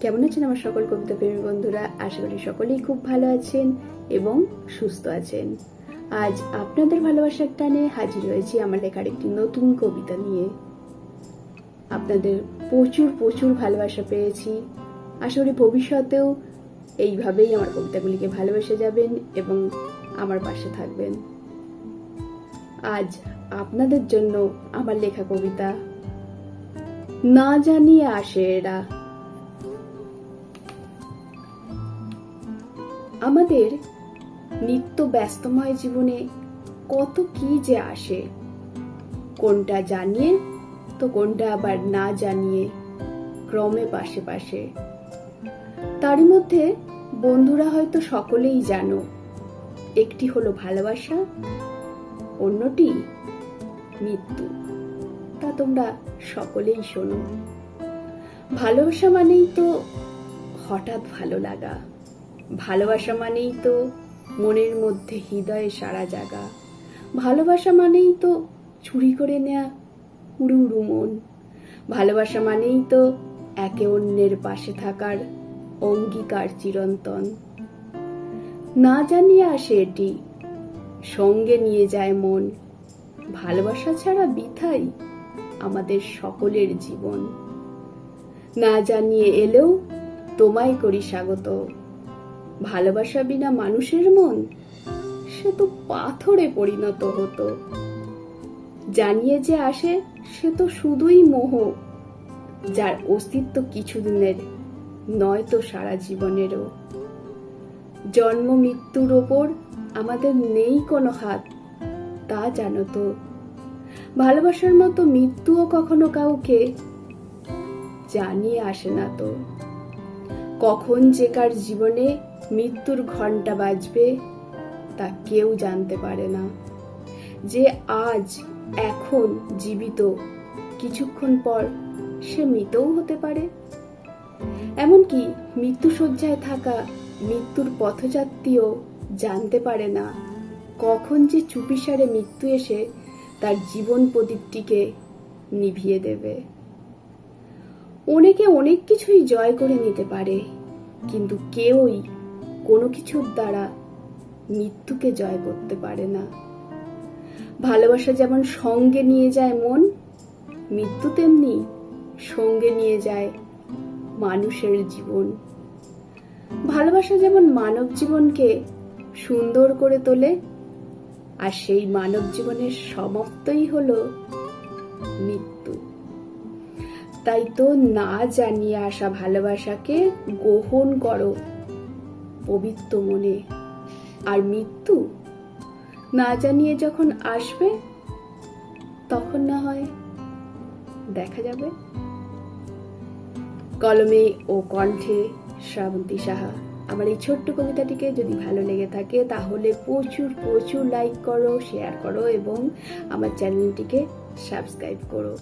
কেমন আছেন আমার সকল কবিতা প্রেমী বন্ধুরা? আশা করি সকলেই খুব ভালো আছেন এবং সুস্থ আছেন। আজ আপনাদের ভালোবাসার টানে হাজির হয়েছি আমার লেখার একটি নতুন কবিতা নিয়ে। আপনাদের প্রচুর প্রচুর ভালোবাসা পেয়েছি। আশা করি ভবিষ্যতেও এইভাবেই আমার কবিতাগুলিকে ভালোবেসে যাবেন এবং আমার পাশে থাকবেন। আজ আপনাদের জন্য আমার লেখা কবিতা, না জানিয়ে আসে এরা আমাদের নিত্য ব্যস্তময় জীবনে কত কি যে আসে। কোনটা জানিয়ে তো কোনটা আবার না জানিয়ে ক্রমে পাশে পাশে। তারই মধ্যে বন্ধুরা হয়তো সকলেই জানো, একটি হলো ভালোবাসা, অন্যটি মৃত্যু। তা তোমরা সকলেই শোনো। ভালোবাসা মানেই তো হঠাৎ ভালো লাগা। ভালোবাসা মানেই তো মনের মধ্যে হৃদয়ে সারা জাগা। ভালোবাসা মানেই তো চুরি করে নেয়া উড়ু মন। ভালোবাসা মানেই তো একে অন্যের পাশে থাকার অঙ্গীকার চিরন্তন। না জানিয়ে আসে এটি, সঙ্গে নিয়ে যায় মন। ভালোবাসা ছাড়া বিথাই আমাদের সকলের জীবন। না জানিয়ে এলেও তোমায় করি স্বাগত। ভালোবাসা বিনা মানুষের মন? সে তো পাথরে পরিণত হতো। জানিয়ে যে আসে, সে তো শুধুই মোহ। যার অস্তিত্ব কিছুদিনের, নয়তো সারা জীবনেরও। জন্ম মৃত্যুর ওপর আমাদের নেই কোনো হাত, তা জানো তো। ভালোবাসার মতো মৃত্যুও কখনো কাউকে জানিয়ে আসে না তো। কখন যে কার জীবনে মৃত্যুর ঘণ্টা বাজবে তা কেউ জানতে পারে না। যে আজ, এখন জীবিত, কিছুক্ষণ পর সে মৃতও হতে পারে। এমনকি মৃত্যুসজ্জায় থাকা মৃত্যুর পথযাত্রীও জানতে পারে না কখন যে চুপিসারে মৃত্যু এসে তার জীবন প্রদীপটিকে নিভিয়ে দেবে। অনেকে অনেক কিছুই জয় করে নিতে পারে, কিন্তু কেউই কোনো কিছুর দ্বারা মৃত্যুকে জয় করতে পারে না। ভালোবাসা যেমন সঙ্গে নিয়ে যায় মন, মৃত্যু তেমনি সঙ্গে নিয়ে যায় মানুষের জীবন। ভালোবাসা যেমন মানব জীবনকে সুন্দর করে তোলে, আর সেই মানব জীবনের সমাপ্তই হলো মৃত্যু। তাই তো না জানিয়ে আসা ভালোবাসাকে গ্রহণ করো। পবিত্র মনে। আর মৃত্যু? না জানিয়ে যখন আসবে, তখন না হয় দেখা যাবে? কলমে ও কণ্ঠে শ্রাবন্তী সাহা, আমার এই ছোট্ট কবিতাটিকে যদি ভালো লেগে থাকে, তাহলে প্রচুর প্রচুর লাইক করো শেয়ার করো, এবং আমার চ্যানেলটিকে সাবস্ক্রাইব করো।